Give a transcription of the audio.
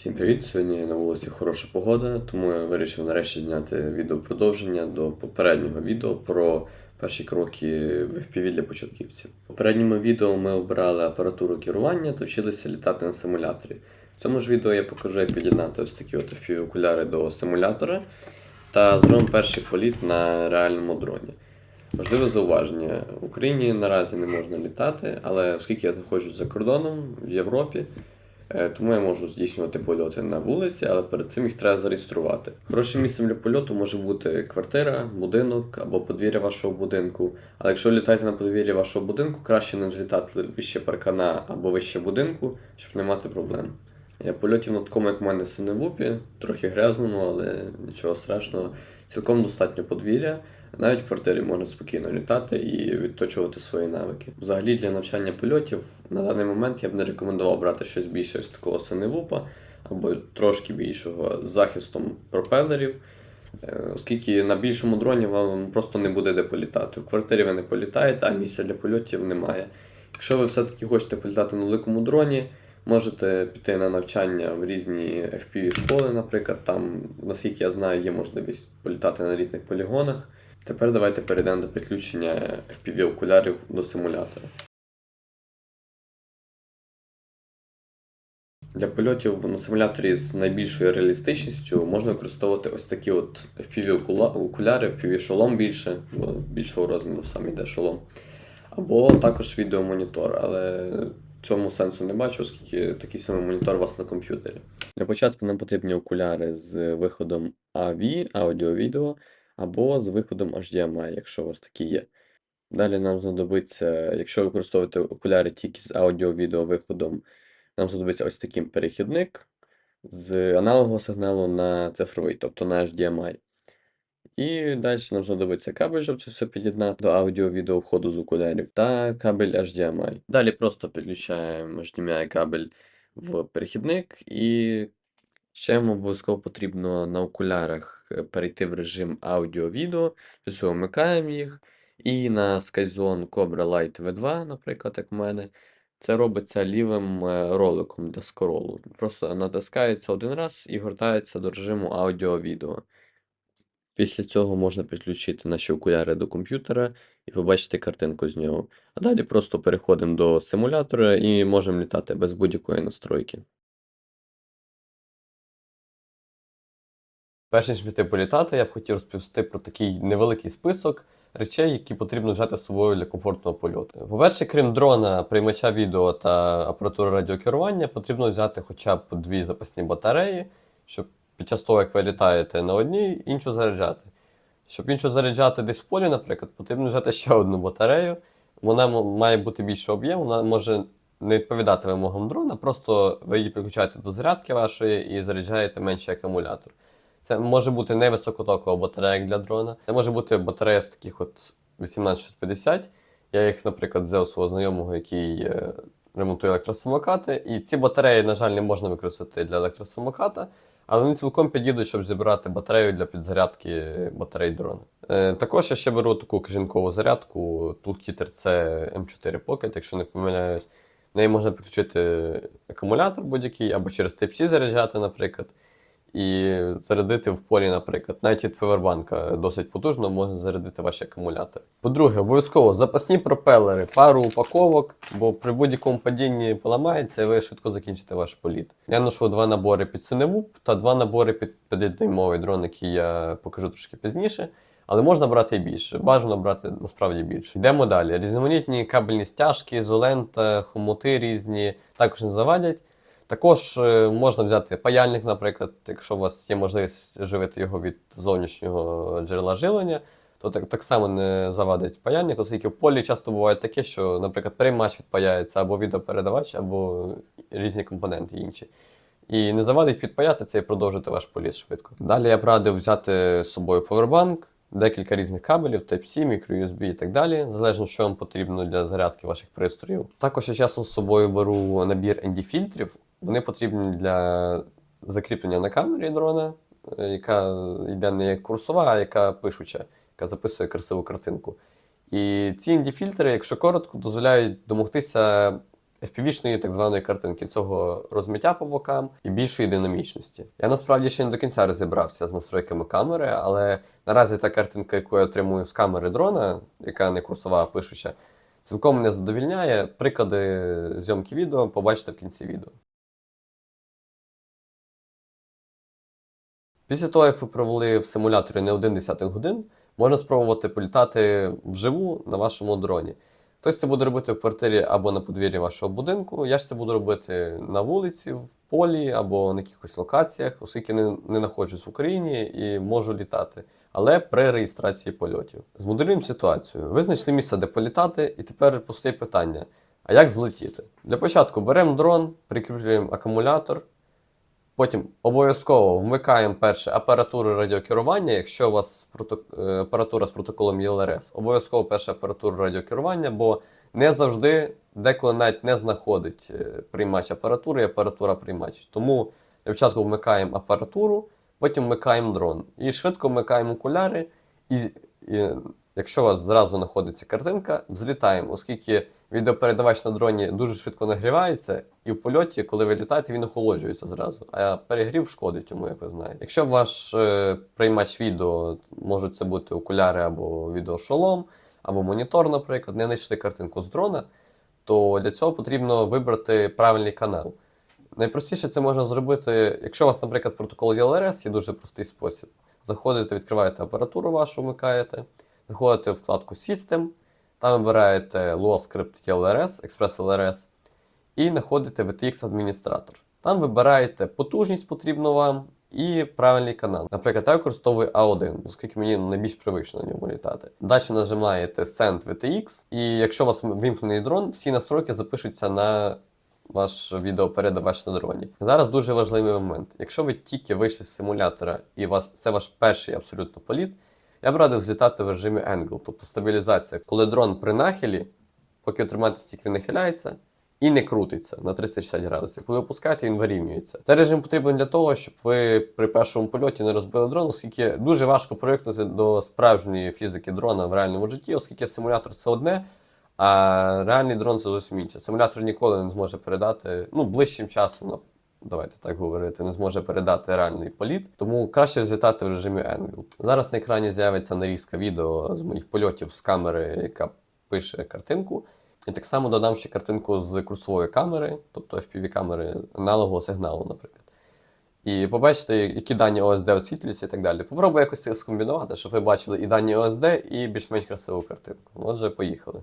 Всім привіт! Сьогодні на вулиці хороша погода, тому я вирішив нарешті зняти відео продовження до попереднього відео про перші кроки в FPV для початківців. В попередньому відео ми обирали апаратуру керування та вчилися літати на симуляторі. В цьому ж відео я покажу, як під'єднати ось такі от FPV окуляри до симулятора та зробимо перший політ на реальному дроні. Важливе зауваження: в Україні наразі не можна літати, але оскільки я знаходжусь за кордоном в Європі, Тому я можу здійснювати польоти на вулиці, але перед цим їх треба зареєструвати. Хорошим місцем для польоту може бути квартира, будинок або подвір'я вашого будинку. Але якщо літаєте на подвір'я вашого будинку, краще не злітати вище паркана або вище будинку, щоб не мати проблем. Я польотів на такому, як в мене синевупі, трохи грязному, але нічого страшного. Цілком достатньо подвір'я. Навіть в квартирі можна спокійно літати і відточувати свої навики. Взагалі для навчання польотів на даний момент я б не рекомендував брати щось більше ось такого синевупа або трошки більшого з захистом пропелерів. Е, Оскільки на більшому дроні вам просто не буде де політати. У квартирі ви не політаєте, а місця для польотів немає. Якщо ви все-таки хочете політати на великому дроні, можете піти на навчання в різні FPV школи, наприклад. Там, наскільки я знаю, є можливість політати на різних полігонах. Тепер давайте перейдемо до підключення FPV окулярів до симулятора. Для польотів на симуляторі з найбільшою реалістичністю можна використовувати ось такі от FPV-окуляри, FPV шолом більше, бо більшого розміру сам іде шолом. Або також відеомонітор, але цьому сенсу не бачу, оскільки такий самий монітор у вас на комп'ютері. Для початку нам потрібні окуляри з виходом AV, аудіо-відео, або з виходом HDMI, якщо у вас такі є. Далі нам знадобиться, якщо використовувати окуляри тільки з аудіо-відео виходом, нам знадобиться ось такий перехідник з аналогового сигналу на цифровий, тобто на HDMI. І далі нам знадобиться кабель, щоб це все під'єднати до аудіо-відео входу з окулярів, та кабель HDMI. Далі просто підключаємо HDMI кабель в перехідник, і ще вам обов'язково потрібно на окулярах е, перейти в режим аудіо-відео, для цього вмикаємо їх. І на Skyzone Cobra Light V2, наприклад, як в мене, це робиться лівим е, роликом для скролу. Просто натискається один раз і гортається до режиму аудіо-відео. Після цього можна підключити наші окуляри до комп'ютера і побачити картинку з нього. А далі просто переходимо до симулятора і можемо літати без будь-якої настройки. Перш ніж піти політати, я б хотів розповісти про такий невеликий список речей, які потрібно взяти з собою для комфортного польоту. По-перше, крім дрона, приймача відео та апаратури радіокерування, потрібно взяти хоча б дві запасні батареї, щоб під час того, як ви літаєте на одній, іншу заряджати. Щоб іншу заряджати десь в полі, наприклад, потрібно взяти ще одну батарею. Вона має бути більше об'єм, вона може не відповідати вимогам дрона, просто ви її підключаєте до зарядки вашої і заряджаєте менший акумулятор. Це може бути не високотокова батарея для дрона. Це може бути батарея з таких от 18650. Я їх, наприклад, взяв свого знайомого, який е, ремонтує електросамокати. І ці батареї, на жаль, не можна використати для електросамоката, але вони цілком підійдуть, щоб зібрати батарею для підзарядки батарей дрона. Е, також я ще беру таку кажінкову зарядку Toolkit RC M4 Pocket, якщо не помиляюсь. В неї можна підключити акумулятор будь-який або через Type-C заряджати, наприклад і зарядити в полі, наприклад. Навіть від повербанка досить потужно можна зарядити ваші акумулятори. По-друге, обов'язково запасні пропелери, пару упаковок, бо при будь-якому падінні поламається і ви швидко закінчите ваш політ. Я ношу два набори під синевуп та два набори під 5-дюймовий дрон, який я покажу трошки пізніше. Але можна брати і більше, бажано брати насправді більше. Йдемо далі. Різноманітні кабельні стяжки, ізолента, хомути різні також не завадять. Також е, можна взяти паяльник, наприклад, якщо у вас є можливість живити його від зовнішнього джерела живлення, то так, так само не завадить паяльник, оскільки в полі часто буває таке, що, наприклад, приймач відпаяється або відеопередавач, або різні компоненти інші. І не завадить підпаяти це і продовжити ваш політ швидко. Далі я б радив взяти з собою повербанк, декілька різних кабелів, Type-C, microUSB і так далі, залежно, що вам потрібно для зарядки ваших пристроїв. Також я часом з собою беру набір ND-фільтрів. Вони потрібні для закріплення на камері дрона, е, яка йде не як курсова, а яка пишуча, яка записує красиву картинку. І ці ND-фільтри, якщо коротко, дозволяють домогтися FPV-шної так званої картинки, цього розмиття по бокам і більшої динамічності. Я насправді ще не до кінця розібрався з настройками камери, але наразі та картинка, яку я отримую з камери дрона, яка не курсова, а пишуча, цілком мене задовільняє. Приклади зйомки відео побачите в кінці відео. Після того, як ви провели в симуляторі не один десяток годин, можна спробувати політати вживу на вашому дроні. Хтось це буде робити в квартирі або на подвір'ї вашого будинку. Я ж це буду робити на вулиці, в полі або на якихось локаціях, оскільки не, не знаходжусь в Україні і можу літати, але при реєстрації польотів. Змоделюємо ситуацію. Ви знайшли місце, де політати, і тепер постає питання: а як злетіти? Для початку беремо дрон, прикріплюємо акумулятор. Потім обов'язково вмикаємо перше апаратуру радіокерування, якщо у вас е, апаратура з протоколом ЄЛРС. Обов'язково перша апаратура радіокерування, бо не завжди деколи навіть не знаходить е, приймач апаратури і апаратура приймач. Тому для початку вмикаємо апаратуру, потім вмикаємо дрон. І швидко вмикаємо окуляри. І, і якщо у вас зразу знаходиться картинка, взлітаємо, оскільки відеопередавач на дроні дуже швидко нагрівається, і в польоті, коли ви літаєте, він охолоджується зразу. А перегрів шкодить йому, як ви знаєте. Якщо ваш е, приймач відео, можуть це бути окуляри або відеошолом, або монітор, наприклад, не знайшли картинку з дрона, то для цього потрібно вибрати правильний канал. Найпростіше це можна зробити, якщо у вас, наприклад, протокол ELRS, є дуже простий спосіб. Заходите, відкриваєте апаратуру вашу, вмикаєте, заходите в вкладку System, там вибираєте Lua Script ELRS, Express LRS, і знаходите VTX адміністратор. Там вибираєте потужність потрібну вам і правильний канал. Наприклад, я використовую A1, оскільки мені найбільш привично на ньому літати. Далі нажимаєте Send VTX, і якщо у вас вімкнений дрон, всі настройки запишуться на ваш відеопередавач на дроні. Зараз дуже важливий момент. Якщо ви тільки вийшли з симулятора і вас це ваш перший абсолютно політ, я б радив злітати в режимі Angle, тобто стабілізація, коли дрон при нахилі, поки тримаєте стік, він нахиляється і не крутиться на 360 градусів. Коли опускаєте, він вирівнюється. Цей режим потрібен для того, щоб ви при першому польоті не розбили дрон, оскільки дуже важко проєктнути до справжньої фізики дрона в реальному житті, оскільки симулятор це одне. А реальний дрон це зовсім інше. Симулятор ніколи не зможе передати, ну, ближчим часом, давайте так говорити, не зможе передати реальний політ. Тому краще злітати в режимі Angle. Зараз на екрані з'явиться нарізка відео з моїх польотів з камери, яка пише картинку. І так само додам ще картинку з курсової камери, тобто FPV-камери аналогового сигналу, наприклад. І побачите, які дані ОСД освітлюються і так далі. Попробую якось скомбінувати, щоб ви бачили і дані ОСД, і більш-менш красиву картинку. Отже, поїхали.